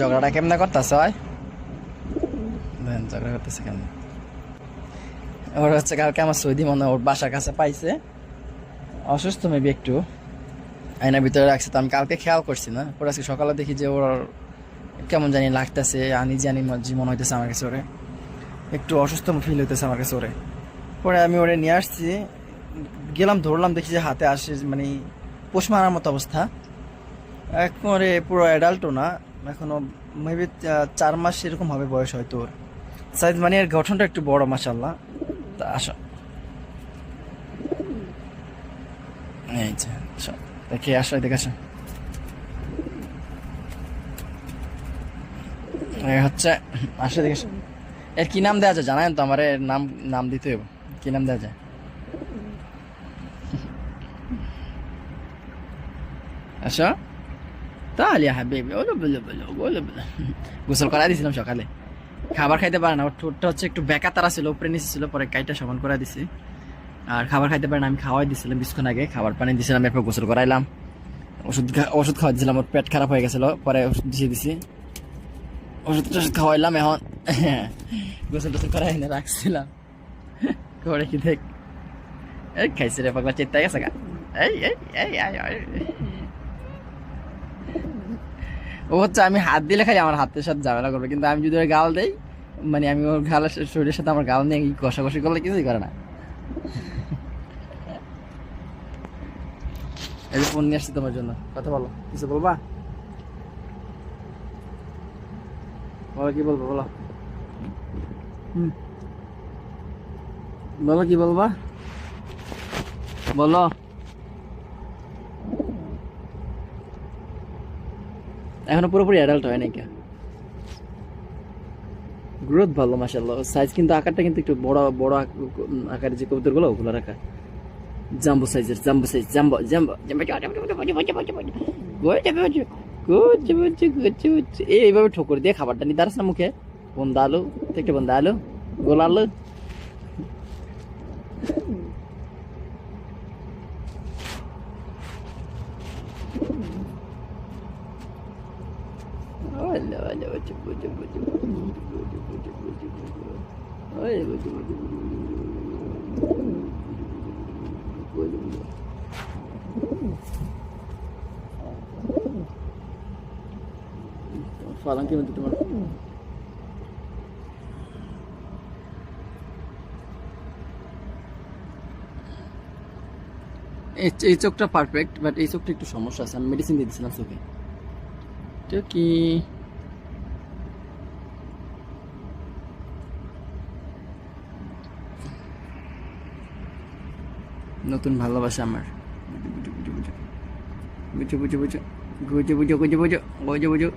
ঝগড়াটা কেমনে করতেছ দেন, ঝগড়া করতেছে কেমন? ওর হচ্ছে কালকে আমার সৌদি মনে ওর বাসার কাছে পাইছে। অসুস্থ মেবি একটু। আয়নার ভিতরে রাখছে, তো আমি কালকে খেয়াল করছি না। পরে আজকে সকালে দেখি যে ওর কেমন জানি লাগতেছে আনি জানি মনে হইতেছে আমার কাছে ওরে। একটু অসুস্থ ফিল হইতেছে আমার কাছে ওরে। পরে আমি ওরে নিয়ে আসছি। গেলাম, ধরলাম, দেখি যে হাতে আসে মানে পোষ মারার মতো অবস্থা। একবারে পুরো অ্যাডাল্টও না। এখনও মেবি চার মাস এরকম হবে বয়স হয়তো ওর। সাইজ মানে এর গঠনটা একটু বড় মাসাল্লাহ তা আসো। এই যে দেখি, আসো, এদিকে আসো। হচ্ছে, আসো, এদিকে আসো। এর কি নাম দেওয়া যায় জানেন তো? আমার এর নাম নাম দিতে হবে কি নাম দেওয়া যায়? আসো। তাহলে হাবিবি ওলো বলো বলো গোসল করা দিয়েছিলাম সকালে। খাবার খাইতে পারে না ঠোঁটটা হচ্ছে একটু বেকা তারা ছিল উপরে নিচে ছিল পরে কাইটা সমান করে দিছি। আর খাবার খাইতে পারে না আমি খাওয়াই দিছিলাম বিস্কুট আগে খাবার পানি দিছিলাম এরপর গোসল করাইলাম। ওষুধ ওষুধ খাওয়াই দিছিলাম ওর পেট খারাপ হয়ে গেছিল পরে ওষুধ দিয়ে দিছি। ওষুধ টষুধ খাওয়াইলাম এখন। গোসল টোসল করাই এনে রাখছিলাম। করে কি দেখ। এই খাইছে রে পাগলা চেত্তা গেছে গা। এই এই, এই ও হচ্ছে আমি হাত দিলে খালি আমার হাতের সাথে ঝামেলা করবে। কিন্তু আমি যদি ওর গাল দেই মানে আমি ওর গাল শরীরের সাথে আমার গাল নিয়ে কষাকষি করলে কিছুই করে না। এই ফোন নিয়ে আসছি তোমার জন্য। কথা বলো, কিছু বলবা? বলো কি বলব, বলো। বলো কি বলবা? বলো। এখনও পুরোপুরি অ্যাডাল্ট হয় নাকি গ্রোথ ভালো মাসাল্লাহ সাইজ কিন্তু আকারটা কিন্তু একটু বড় বড় আকারের যে কবুতরগুলো ওগুলো রাখা জাম্বো সাইজের জাম্বো সাইজ জাম্বো জাম্বো এই এইভাবে ঠোকর দিয়ে খাবারটা নিতে পারছ না মুখে বন্ধ আলু থেকে বন্ধ আলু গোল আলু কি মধ্যে তোমার এই চোখটা পারফেক্ট বাট এই চোখটা একটু সমস্যা আছে আমি মেডিসিন দিয়ে দিয়েছিলাম চোখে কি নতুন ভালোবাসা আমার বুঝো বুঝো বুঝো বুঝো বুঝো বুঝো বুঝো বুঝো বুঝো বুঝো